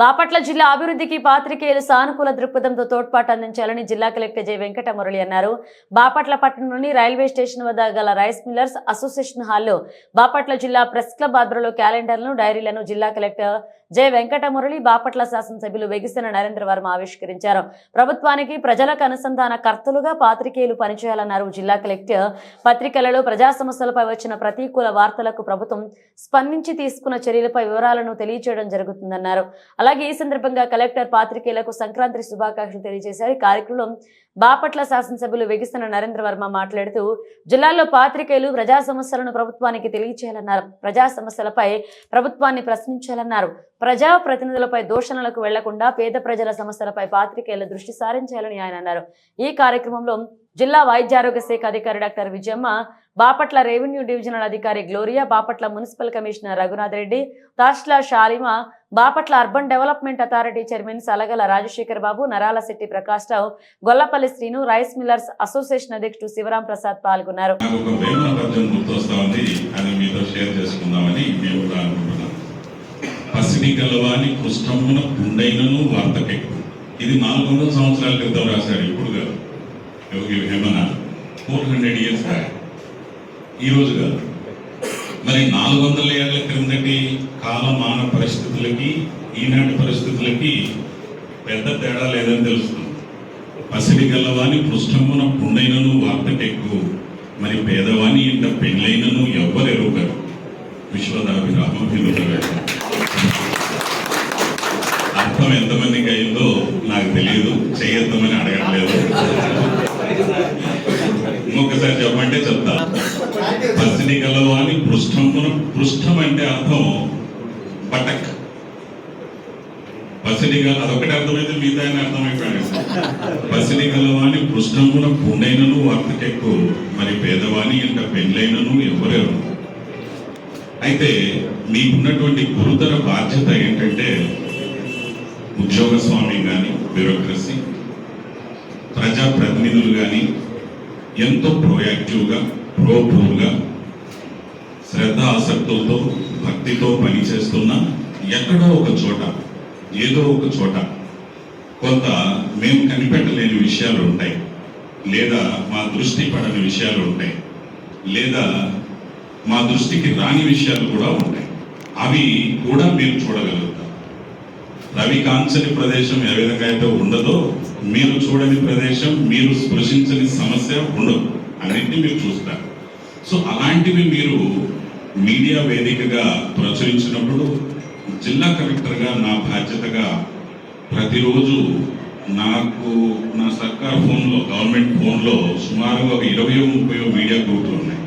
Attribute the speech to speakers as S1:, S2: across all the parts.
S1: బాపట్ల జిల్లా అభివృద్ధికి పాత్రికేయులు సానుకూల దృక్పథంతో తోడ్పాటు అందించాలని జిల్లా కలెక్టర్ జె వెంకటమురళి అన్నారు. బాపట్ల పట్టణంలోని రైల్వే స్టేషన్ వద్ద గల రైస్ మిల్లర్స్ అసోసియేషన్ హాల్లో బాపట్ల జిల్లా ప్రెస్ క్లబ్ ఆధ్వర్యంలో క్యాలెండర్లను డైరీలను జిల్లా కలెక్టర్ జె వెంకట మురళి బాపట్ల శాసనసభ్యులు వెగిసిన నరేంద్ర వర్మ ఆవిష్కరించారు. ప్రభుత్వానికి ప్రజలకు అనుసంధాన కర్తలుగా పాత్రికేయులు పనిచేయాలన్నారు జిల్లా కలెక్టర్. పత్రికలలో ప్రజా సమస్యలపై వచ్చిన ప్రతికూల వార్తలకు ప్రభుత్వం స్పందించి తీసుకున్న చర్యలపై వివరాలను తెలియచేయడం జరుగుతుందన్నారు. అలాగే ఈ సందర్భంగా కలెక్టర్ పాత్రికేయులకు సంక్రాంతి శుభాకాంక్షలు తెలియజేశారు. ఈ కార్యక్రమం బాపట్ల శాసనసభ్యులు వెగిస్తున్న నరేంద్ర వర్మ మాట్లాడుతూ జిల్లాలో పాత్రికేయులు ప్రజా సమస్యలను ప్రభుత్వానికి తెలియచేయాలన్నారు. ప్రజా సమస్యలపై ప్రభుత్వాన్ని ప్రశ్నించాలన్నారు. ప్రజా ప్రతినిధులపై దూషణలకు వెళ్ళకుండా పేద ప్రజల సమస్యలపై పాత్రికేయుల దృష్టి సారించాలని ఆయన అన్నారు. ఈ కార్యక్రమంలో జిల్లా వైద్యారోగ్య శాఖ అధికారి doctor Vijayamma Bapatla revenue divisional అధికారి Gloria Bapatla municipal commissioner Raghunath Reddy తాష్లా షాలిమ Bapatla urban development authority chairman Salagala Rajasekhar Babu Narala Shetty Prakash Rao Gollapalli Srinu rice millers association అధ్యక్షుడు శివరాం ప్రసాద్ పాల్గొన్నారు.
S2: గలవాని కృష్ణమున పుండైనను వార్తకెక్కు ఇది నాలుగు వందల సంవత్సరాల క్రితం రాశారు ఇప్పుడు కాదు. Yogi Vemana four hundred years ఈరోజు కాదు. మరి నాలుగు వందల ఏళ్ళ క్రిందటి కాలమాన పరిస్థితులకి ఈనాటి పరిస్థితులకి పెద్ద తేడా లేదని తెలుస్తుంది. పసిడి గల్లవాని పృష్ఠమున పుండైనను వార్తకెక్కు. మరి పేదవాని ఇంత పెళ్ళైనను ఎవ్వరెరుగరు విశ్వదాభిరామ వినుగరు అర్థం ఎంతమందికి అయిందో నాకు తెలియదు. చేయొద్దామని అడగట్లేదు. ఇంకొకసారి చెప్పమంటే చెప్తా. పసిని గలవాని పృష్ఠమున పృష్ఠం అంటే అర్థం పటక్. పసిని పసిడిగా అదొకటి అర్థమైతే మిగతా ఆయన అర్థమైపోయాడు పసిని గలవాని పృష్ఠమున పుండైనను వార్తకెక్కు మరి పేదవాని ఇంట పెళ్ళైనను ఎవరెవరు అయితే మీకున్నటువంటి గురుతర బాధ్యత ఏంటంటే ఉద్యోగ స్వామి కానీ బ్యూరోక్రసీ ప్రజాప్రతినిధులు కానీ ఎంతో ప్రోయాక్టివ్గా ప్రోపూర్గా శ్రద్ధ ఆసక్తులతో భక్తితో పనిచేస్తున్న ఎక్కడో ఒక చోట ఏదో ఒక చోట కొంత మేము కనిపెట్టలేని విషయాలు ఉంటాయి. లేదా మా దృష్టి పడని విషయాలు ఉంటాయి. లేదా మా దృష్టికి రాని విషయాలు కూడా ఉంటాయి. అవి కూడా మీరు చూడగలుగుతారు. రవి కాంచని ప్రదేశం ఏ విధంగా అయితే ఉండదో మీరు చూడని ప్రదేశం మీరు స్పృశించని సమస్య ఉండదు. అన్నింటినీ మీరు చూస్తారు. సో అలాంటివి మీరు మీడియా వేదికగా ప్రచురించినప్పుడు జిల్లా కలెక్టర్గా నా బాధ్యతగా ప్రతిరోజు నాకు నా సర్కార్ ఫోన్లో గవర్నమెంట్ ఫోన్లో సుమారుగా ఒక ఇరవై ముప్పై మీడియా గ్రూపులు ఉన్నాయి.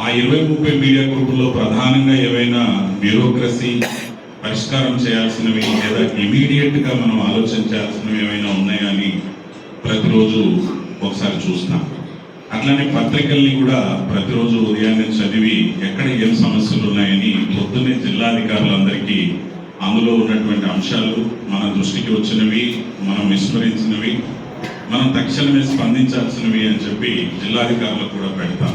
S2: ఆ ఇరవై ముప్పై మీడియా గ్రూపుల్లో ప్రధానంగా ఏవైనా బ్యూరోక్రసీ పరిష్కారం చేయాల్సినవి లేదా ఇమీడియట్గా మనం ఆలోచించాల్సినవి ఏమైనా ఉన్నాయా అని ప్రతిరోజు ఒకసారి చూస్తాం. అట్లానే పత్రికల్ని కూడా ప్రతిరోజు ఉదయాన్నే చదివి ఎక్కడ ఏం సమస్యలు ఉన్నాయని పొద్దున్నే జిల్లాధికారులందరికీ అందులో ఉన్నటువంటి అంశాలు మన దృష్టికి వచ్చినవి మనం విస్మరించినవి మనం తక్షణమే స్పందించాల్సినవి అని చెప్పి జిల్లాధికారులకు కూడా పెడతాం.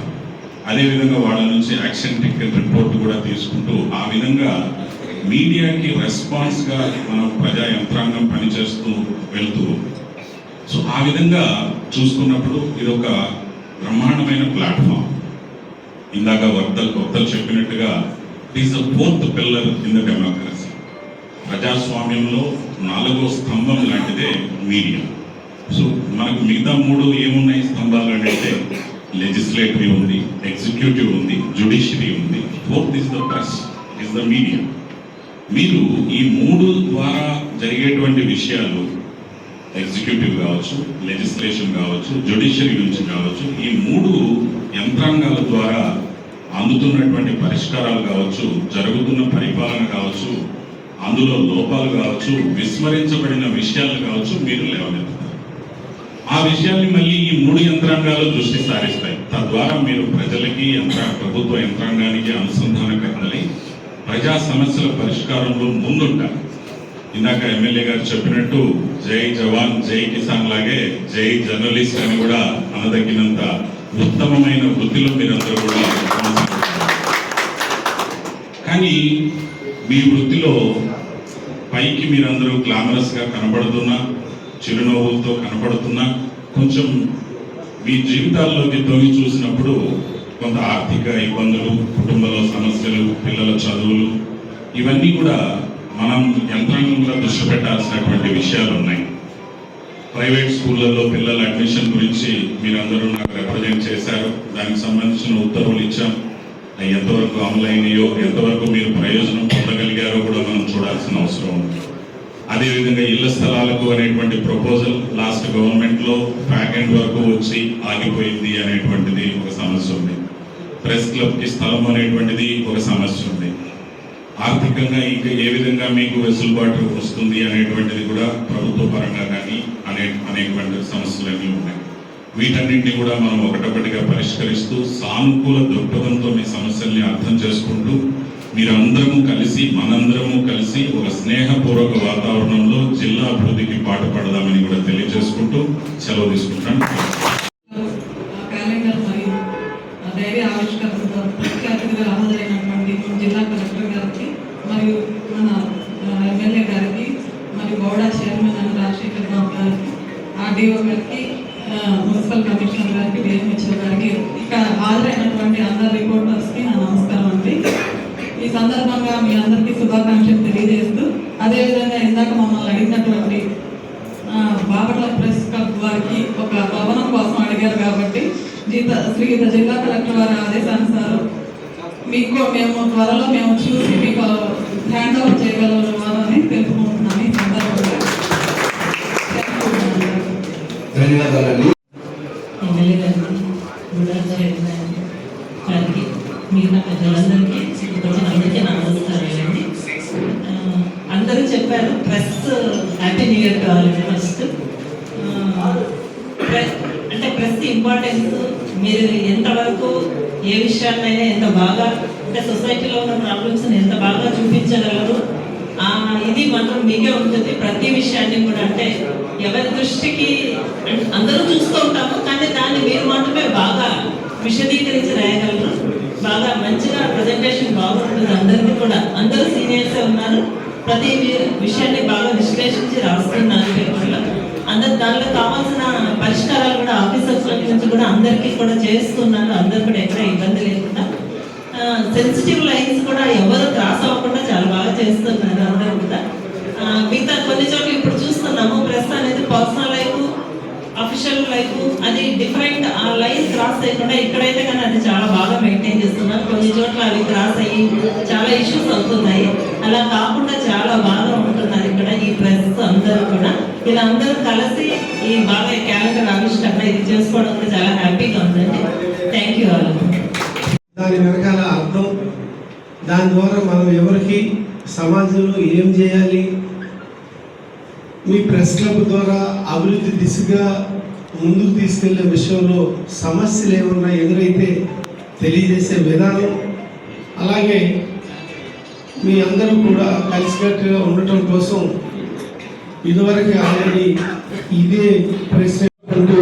S2: అదేవిధంగా వాళ్ళ నుంచి యాక్షన్ టికెట్ రిపోర్ట్ కూడా తీసుకుంటూ ఆ విధంగా మీడియాకి రెస్పాన్స్గా మనం ప్రజా యంత్రాంగం పనిచేస్తూ వెళ్తూ సో ఆ విధంగా చూసుకున్నప్పుడు ఇది ఒక బ్రహ్మాండమైన ప్లాట్ఫామ్. ఇందాక వర్తలు కొత్తలు చెప్పినట్టుగా is the fourth pillar in the democracy ప్రజాస్వామ్యంలో నాలుగో స్తంభం లాంటిదే మీడియా. సో మనకు మిగతా మూడు ఏమున్నాయి స్తంభాలు అంటే లెజిస్లేటరీ ఉంది ఎగ్జిక్యూటివ్ ఉంది జుడిషియరీ ఉంది. Fourth is the press is the media మీరు ఈ మూడు ద్వారా జరిగేటువంటి విషయాలు ఎగ్జిక్యూటివ్ కావచ్చు లెజిస్లేషన్ కావచ్చు జ్యుడిషియరీ నుంచి కావచ్చు ఈ మూడు యంత్రాంగాల ద్వారా అందుతున్నటువంటి పరిష్కారాలు కావచ్చు జరుగుతున్న పరిపాలన కావచ్చు అందులో లోపాలు కావచ్చు విస్మరించబడిన విషయాలు కావచ్చు మీరు లేవనెత్తుతారు. ఆ విషయాన్ని మళ్ళీ ఈ మూడు యంత్రాంగాలు దృష్టి సారిస్తాయి. తద్వారా మీరు ప్రజలకి యంత్ర ప్రభుత్వ యంత్రాంగానికి అనుసంధానకర్తలై ప్రజా సమస్యల పరిష్కారంలో ముందుంటారు. ఇందాక ఎమ్మెల్యే గారు చెప్పినట్టు జై జవాన్ జై కిసాన్ లాగే జై జర్నలిస్ట్ అని కూడా అనదగినంత ఉత్తమమైన వృత్తిలో మీరందరూ కూడా కానీ మీ వృత్తిలో పైకి మీరందరూ గ్లామరస్గా కనబడుతున్నా చిరునవ్వులతో కనబడుతున్నా కొంచెం మీ జీవితాల్లోకి తొంగి చూసినప్పుడు కొంత ఆర్థిక ఇబ్బందులు కుటుంబంలో సమస్యలు పిల్లల చదువులు ఇవన్నీ కూడా మనం యంత్రాంగంగా దృష్టి పెట్టాల్సినటువంటి విషయాలు ఉన్నాయి. ప్రైవేట్ స్కూళ్ళల్లో పిల్లల అడ్మిషన్ గురించి మీరందరూ నాకు రిప్రజెంట్ చేశారు. దానికి సంబంధించిన ఉత్తర్వులు ఇచ్చాం. ఎంతవరకు అమలైనయో ఎంతవరకు మీరు ప్రయోజనం పొందగలిగారో కూడా మనం చూడాల్సిన అవసరం ఉంది. అదేవిధంగా ఇళ్ళ స్థలాలకు అనేటువంటి ప్రపోజల్ లాస్ట్ గవర్నమెంట్లో బ్యాక్ ఎండ్ వరకు వచ్చి ఆగిపోయింది అనేటువంటిది ఒక సమస్య ఉంది. ప్రెస్ క్లబ్కి స్థలం అనేటువంటిది ఒక సమస్య ఉంది. ఆర్థికంగా ఇంకా ఏ విధంగా మీకు వెసులుబాటు వస్తుంది అనేటువంటిది కూడా ప్రభుత్వ పరంగా కానీ అనే అనేటువంటి సమస్యలన్నీ ఉన్నాయి. వీటన్నింటినీ కూడా మనం ఒకటొకటిగా పరిష్కరిస్తూ సానుకూల దృక్పథంతో మీ సమస్యల్ని అర్థం చేసుకుంటూ మీరందరము కలిసి మనందరము కలిసి ఒక స్నేహపూర్వక వాతావరణంలో జిల్లా అభివృద్ధికి పాటుపడదామని కూడా తెలియజేసుకుంటూ సెలవు తీసుకుంటాను
S3: ఆర్డీఓ గారికి మున్సిపల్ కమిషనర్ గారికి డిఎంహెచ్ఓ గారికి ఇక్కడ హాజరైనటువంటి అందరు రిపోర్టర్స్కి నా నమస్కారం అండి. ఈ సందర్భంగా మీ అందరికీ శుభాకాంక్షలు తెలియజేస్తూ అదేవిధంగా ఇందాక మమ్మల్ని అడిగినటువంటి బాపట్ల ప్రెస్ క్లబ్ వారికి ఒక భవనం కోసం అడిగారు కాబట్టి జీత శ్రీగీత జిల్లా కలెక్టర్ వారి ఆదేశానుసారం మీకు మేము త్వరలో మేము చూసి మీకు హ్యాండ్ ఓవర్ చేయగలమని తెలుపుకుంటున్నాను.
S4: ధన్యవాదాలండి.
S5: మిగతా వచ్చిన అందరికీ నా నమస్కారాలండి అందరూ చెప్పారు ప్రెస్ హ్యాపీ న్యూ ఇయర్ కావాలండి ఫస్ట్. ప్రెస్ అంటే ప్రెస్ ఇంపార్టెన్స్ మీరు ఎంతవరకు ఏ విషయాన్నైనా ఎంత బాగా అంటే సొసైటీలో ఉన్న ప్రాబ్లమ్స్ ఎంత బాగా చూపించగలరు? ఇది మాత్రం మీకే ఉంటుంది ప్రతి విషయాన్ని కూడా అంటే ఎవరి దృష్టికి అందరూ చూస్తూ ఉంటాము కానీ దాన్ని మీరు మాత్రమే బాగా విశదీకరించి రాయగలరు. బాగా మంచిగా ప్రజెంటేషన్ బాగుంటుంది. అందరికీ కూడా అందరూ సీనియర్స్ ఉన్నారు. ప్రతి విషయాన్ని బాగా విశ్లేషించి రాస్తున్నారు పేపర్లో. అందరు దానిలో కావాల్సిన పరిష్కారాలు కూడా ఆఫీసర్స్ నుంచి కూడా అందరికీ కూడా చేస్తున్నారు. అందరు కూడా ఎక్కడ ఇబ్బంది లేకుండా. సెన్సిటివ్ లైన్స్ కూడా ఎవరు క్రాస్ అవ్వకుండా చాలా బాగా చేస్తున్నారు అందరూ కూడా. మిగతా కొన్ని చోట్ల ఇప్పుడు పర్సనల్ లైఫ్ అఫీషియల్ లైఫ్ అది డిఫరెంట్ ఆ లైన్ క్రాస్ అయ్యకుండా ఇక్కడైతే కానీ అది చాలా బాగా మెయింటైన్ చేస్తున్నారు. కొన్ని చోట్ల అవి క్రాస్ అయ్యి చాలా ఇష్యూస్ అవుతున్నాయి. అలా కాకుండా చాలా బాగా ఉంటున్నారు ఇక్కడ ఈ ప్రెస్ అందరూ కూడా. ఇలా అందరూ కలిసి ఈ బాగా క్యాలెండర్ ఆవిష్కరణ ఇది చేసుకోవడం చాలా హ్యాపీగా ఉందండి. థ్యాంక్ యూ ఆల్
S6: దాని వెనకాల అర్థం. దాని ద్వారా మనం ఎవరికి సమాజంలో ఏం చేయాలి మీ ప్రెస్ క్లబ్ ద్వారా అభివృద్ధి దిశగా ముందుకు తీసుకెళ్ళే విషయంలో సమస్యలు ఏమన్నా ఎదురైతే తెలియజేసే విధానం అలాగే మీ అందరూ కూడా కలిసికట్టుగా ఉండటం కోసం ఇదివరకు ఆల్రెడీ ఇదే ప్రెస్ అంటూ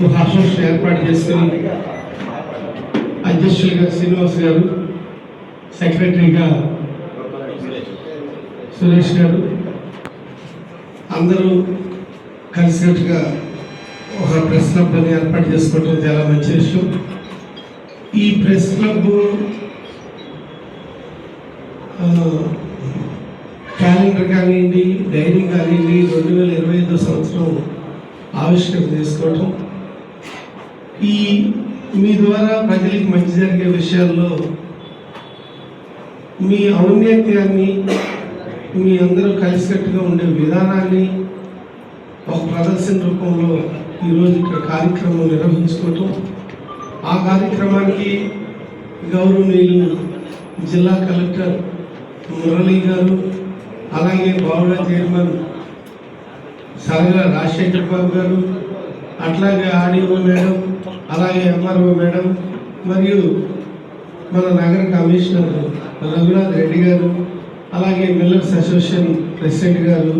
S6: ఒక ఏర్పాటు చేసుకుని అధ్యక్షులుగా శ్రీనివాస్ గారు సెక్రటరీగా సురేష్ గారు అందరూ కలిసినట్టుగా ఒక ప్రెస్ క్లబ్ అని ఏర్పాటు చేసుకోవటం చాలా మంచి విషయం. ఈ ప్రెస్ క్లబ్ క్యాలెండర్ కానివ్వండి డైరీ కానివ్వండి రెండు వేల ఇరవై ఐదో సంవత్సరం ఆవిష్కరణ చేసుకోవటం. ఈ మీ ద్వారా ప్రజలకు మంచి జరిగే విషయాల్లో మీ ఔన్నత్యాన్ని మీ అందరూ కలిసికట్టుగా ఉండే విధానాన్ని ఒక ప్రదర్శన రూపంలో ఈరోజు ఇక్కడ కార్యక్రమం నిర్వహించుకోవటం ఆ కార్యక్రమానికి గౌరవనీయులు జిల్లా కలెక్టర్ మురళీ గారు అలాగే బావుల చైర్మన్ సరగా రాజశేఖర్ బాబు గారు అట్లాగే ఆడిఓ మేడం అలాగే ఎంఆర్ఓ మేడం మరియు మన నగర కమిషనర్ రఘునాథ్ రెడ్డి గారు అలాగే మిల్లర్స్ అసోసియేషన్ ప్రెసిడెంట్ గారు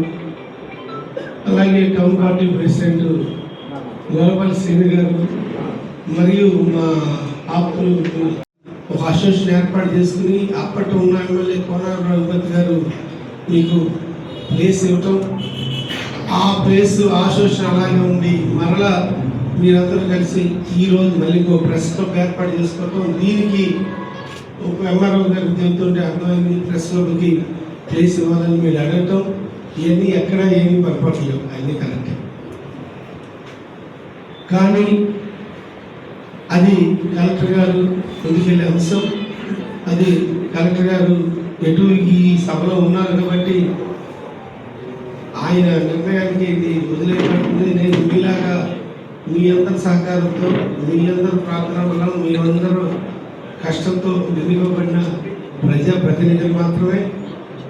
S6: అలాగే town party president Gollapalli Srini గారు మరియు మా ఆప్తులు ఒక అసోసియేషన్ ఏర్పాటు చేసుకుని అప్పట్లో ఉన్న ఎమ్మెల్యే కోనారు రఘుపతి గారు మీకు ప్లేస్ ఇవ్వటం. ఆ ప్లేస్ అసోసియేషన్ అలాగే ఉండి మరలా మీరందరూ కలిసి ఈరోజు మళ్ళీ ఇంకో ప్రెస్ క్లబ్ ఏర్పాటు చేసుకోవటం. దీనికి ఎంఆర్ఓ గారికి చెబుతుంటే అర్థమైంది ప్రశ్నలకి ప్లేస్ ఇవ్వాలని మీరు అడగటం ఇవన్నీ ఎక్కడ ఏమి పొరపాట్లేవు అన్నీ కరెక్ట్. కానీ అది కలెక్టర్ గారు ముందుకెళ్ళే అంశం. అది కలెక్టర్ గారు ఎటు ఈ సభలో ఉన్నారు కాబట్టి ఆయన నిర్ణయానికి ఇది వదిలేటట్టుంది నేను మీలాగా మీ అందరి సహకారంతో మీ అందరి ప్రార్థన వల్ల మీ అందరూ కష్టంతో ఎన్నుకోబడిన ప్రజా ప్రతినిధులు మాత్రమే.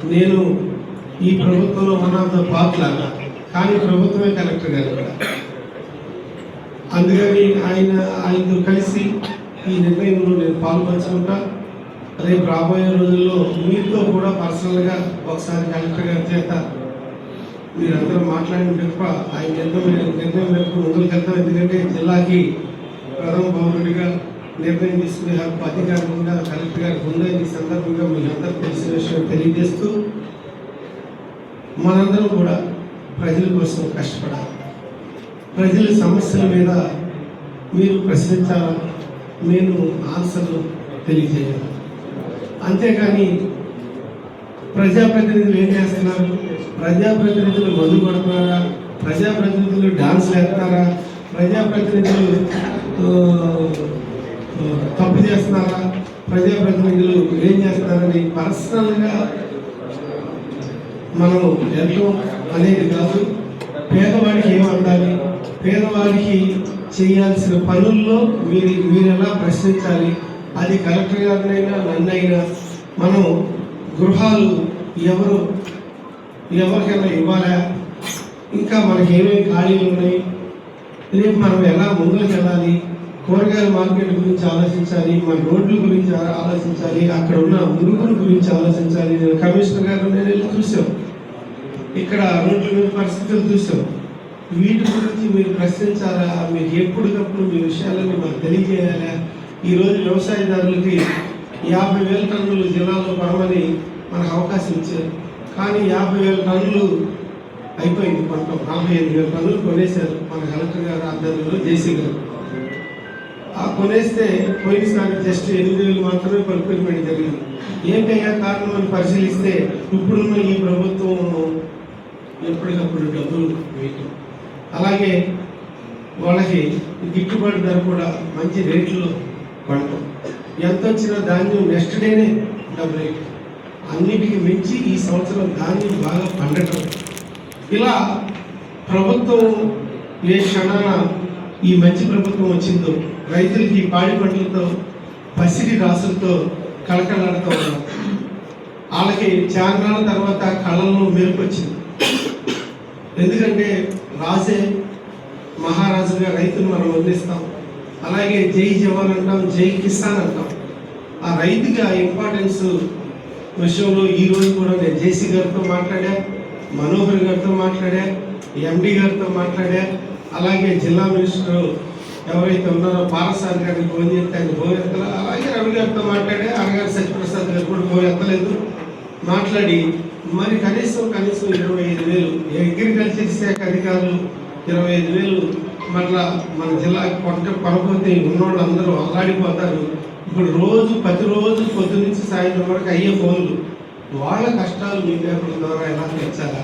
S6: నేను ఈ ప్రభుత్వంలో వన్ ఆఫ్ ద పార్ట్ లాగా. కానీ ప్రభుత్వమే కలెక్టర్ గారు కూడా. అందుకని ఆయన ఆయనతో కలిసి ఈ నిర్ణయంలో నేను పాల్పంచుకుంటా. రేపు రాబోయే రోజుల్లో మీతో కూడా పర్సనల్గా ఒకసారి కలెక్టర్ గారి చేత మీరందరూ మాట్లాడిన తప్ప ఆయన ఎంతో నిర్ణయం మేరకు ముందుకు వెళ్తాం. ఎందుకంటే జిల్లాకి ప్రథమ పౌరుడిగా నిర్ణయం తీసుకునే హక్కు అధికారికంగా కలెక్టర్ గారికి ఉందా ఈ సందర్భంగా మీ అందరూ తెలిసిన విషయం తెలియజేస్తూ మనందరం కూడా ప్రజల కోసం కష్టపడాలి. ప్రజల సమస్యల మీద మీరు ప్రశ్నించాలా? నేను ఆన్సర్లు తెలియజేయాలి. అంతేకాని ప్రజాప్రతినిధులు ఏం చేస్తున్నారు? ప్రజాప్రతినిధులు మందు కొడుతున్నారా? ప్రజాప్రతినిధులు డాన్స్ వేస్తారా ప్రజాప్రతినిధులు తప్పు చేస్తున్నారా ప్రజాప్రతినిధులు ఏం చేస్తున్నారని పర్సనల్గా మనం ఎంతో అనేది కాదు. పేదవాడికి ఏం అందాలి? పేదవాడికి చేయాల్సిన పనుల్లో మీరు మీరు ఎలా ప్రశ్నించాలి? అది కలెక్టర్ గారినైనా నన్నైనా మనం గృహాలు ఎవరు ఎవరికైనా ఇవ్వాలా? ఇంకా మనకి ఏమేమి ఖాళీలు ఉన్నాయి? రేపు మనం ఎలా ముందుకు వెళ్ళాలి? కూరగాయల మార్కెట్ గురించి ఆలోచించాలి మన రోడ్ల గురించి ఆలోచించాలి అక్కడ ఉన్న మురుగుల గురించి ఆలోచించాలి. నేను కమిషనర్ గారు నేను వెళ్ళి చూసాం ఇక్కడ రోడ్ల మీద పరిస్థితులు చూసాం వీటి గురించి మీరు ప్రశ్నించాలా? మీరు ఎప్పటికప్పుడు మీ విషయాలని మాకు తెలియజేయాలా? ఈరోజు వ్యవసాయదారులకి యాభై వేల టన్నులు జిల్లాలో పడమని మనకు అవకాశం ఇచ్చారు. కానీ యాభై వేల టన్నులు అయిపోయింది పంట నలభై ఐదు వేల టన్నులు కొనేశారు మన కలెక్టర్ గారు ఆధ్వర్యంలో జేసీ గారు. ఆ కొనేస్తే పోయినసారి జస్ట్ ఎనిమిది వేలు మాత్రమే ప్రొక్యూర్మెంట్ జరిగింది. ఏంటయ్యా కారణం అని పరిశీలిస్తే ఇప్పుడున్న ఈ ప్రభుత్వం ఎప్పటికప్పుడు డబ్బులు వేయటం. అలాగే వాళ్ళకి గిట్టుబాటు ధర కూడా మంచి రేట్లో పడటం. ఎంత వచ్చినా ధాన్యం నెక్స్ట్ డేనే డబ్బు రేట్ అన్నిటికి మించి ఈ సంవత్సరం ధాన్యం బాగా పండటం. ఇలా ప్రభుత్వం ఏ క్షణాన ఈ మంచి ప్రభుత్వం వచ్చిందో రైతులకి పాడి పంటలతో పసిడి రాసులతో కలకలాడుతూ ఉన్నారు వాళ్ళకి చాంద్రాల తర్వాత కళలను మెరుపొచ్చింది ఎందుకంటే రాజే మహారాజుగా రైతును మనం వదిలిస్తాం. అలాగే జై జవాన్ అంటాం జై కిసాన్ అంటాం. ఆ రైతుగా ఇంపార్టెన్స్ విషయంలో ఈరోజు కూడా నేను జేసీ గారితో మాట్లాడా మనోహర్ గారితో మాట్లాడా ఎండి గారితో మాట్లాడా అలాగే జిల్లా మినిస్టర్ ఎవరైతే ఉన్నారో పారసారి గారికి ఫోన్ చేస్తే ఆయన ఫోన్ అలాగే రవి గారితో మాట్లాడి అరగారి సత్యప్రసాద్ గారు కూడా ఫోన్ ఎత్తలేదు. మాట్లాడి మరి కనీసం కనీసం ఇరవై ఐదు వేలు అగ్రికల్చర్ శాఖ అధికారులు ఇరవై ఐదు వేలు మళ్ళా మన జిల్లా కొట్ట కొనపోతే ఉన్నోళ్ళందరూ అల్లాడిపోతారు. ఇప్పుడు రోజు ప్రతిరోజు పొద్దు నుంచి సాయంత్రం వరకు అయ్యే ఫోన్లు. వాళ్ళ కష్టాలు మీ పేపర్ల ద్వారా ఎలా తీర్చాలా?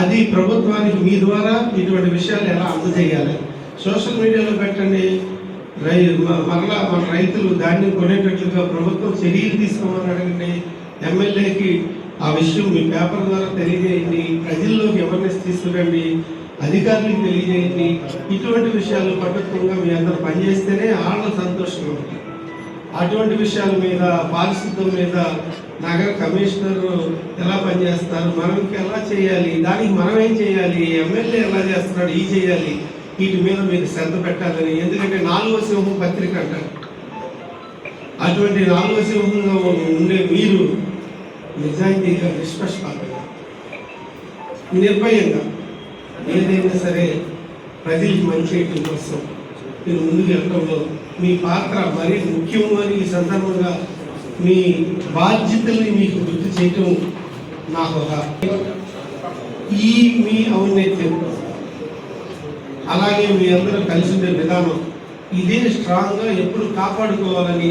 S6: అది ప్రభుత్వానికి మీ ద్వారా ఇటువంటి విషయాలు ఎలా అందజేయాలి? సోషల్ మీడియాలో పెట్టండి. రై మరలా మన రైతులు ధాన్యం కొనేటట్లుగా ప్రభుత్వం చర్యలు తీసుకోమని అడగండి. ఎమ్మెల్యేకి ఆ విషయం మీ పేపర్ ద్వారా తెలియజేయండి. ప్రజల్లోకి అవేర్నెస్ తీసుకురండి. అధికారులకు తెలియజేయండి. ఇటువంటి విషయాలు పట్టుకుండా మీ అందరూ పనిచేస్తేనే ఆళ్ళ సంతోషంగా ఉంటుంది అటువంటి విషయాల మీద పారిశుద్ధం మీద నగర కమిషనర్ ఎలా పనిచేస్తారు? మనం ఎలా చేయాలి? దానికి మనం ఏం చేయాలి? ఎమ్మెల్యే ఎలా చేస్తున్నాడు? ఈ చేయాలి. వీటి మీద మీరు శ్రద్ధ పెట్టాలని. ఎందుకంటే నాలుగో సింహం పత్రిక అంటారు. అటువంటి నాలుగో సింహంగా ఉండే మీరు నిజాయితీగా నిష్పక్షపాతంగా నిర్భయంగా ఏదైనా సరే ప్రజలకు మంచి చేయటం కోసం మీరు ముందుకు వెళ్ళడంలో మీ పాత్ర మరీ ముఖ్యం అని ఈ సందర్భంగా మీ బాధ్యతల్ని మీకు గుర్తు చేయటం నాకు ఒక ఈ మీ ఔన్నత్యం అలాగే మీ అందరూ కలిసి ఉండే విధానం. ఇదే స్ట్రాంగ్గా ఎప్పుడు కాపాడుకోవాలని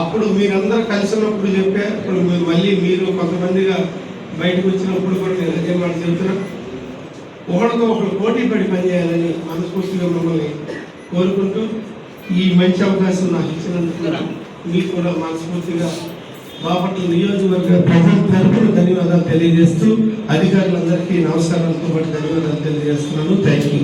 S6: అప్పుడు మీరందరూ కలిసి ఉన్నప్పుడు చెప్పే ఇప్పుడు మీరు మళ్ళీ మీరు కొంతమందిగా బయటకు వచ్చినప్పుడు కూడా నేను అదే మాట చెబుతున్నా ఒకరితో ఒకరు పోటీ పడి పనిచేయాలని మనస్ఫూర్తిగా మిమ్మల్ని కోరుకుంటూ ఈ మంచి అవకాశం నాకు ఇచ్చినందుకు మీకు కూడా మనస్ఫూర్తిగా బాపట్ల నియోజకవర్గ ప్రజల తరపున ధన్యవాదాలు తెలియజేస్తూ అధికారులందరికీ నమస్కారాలతో పాటు ధన్యవాదాలు తెలియజేస్తున్నాను. Thank you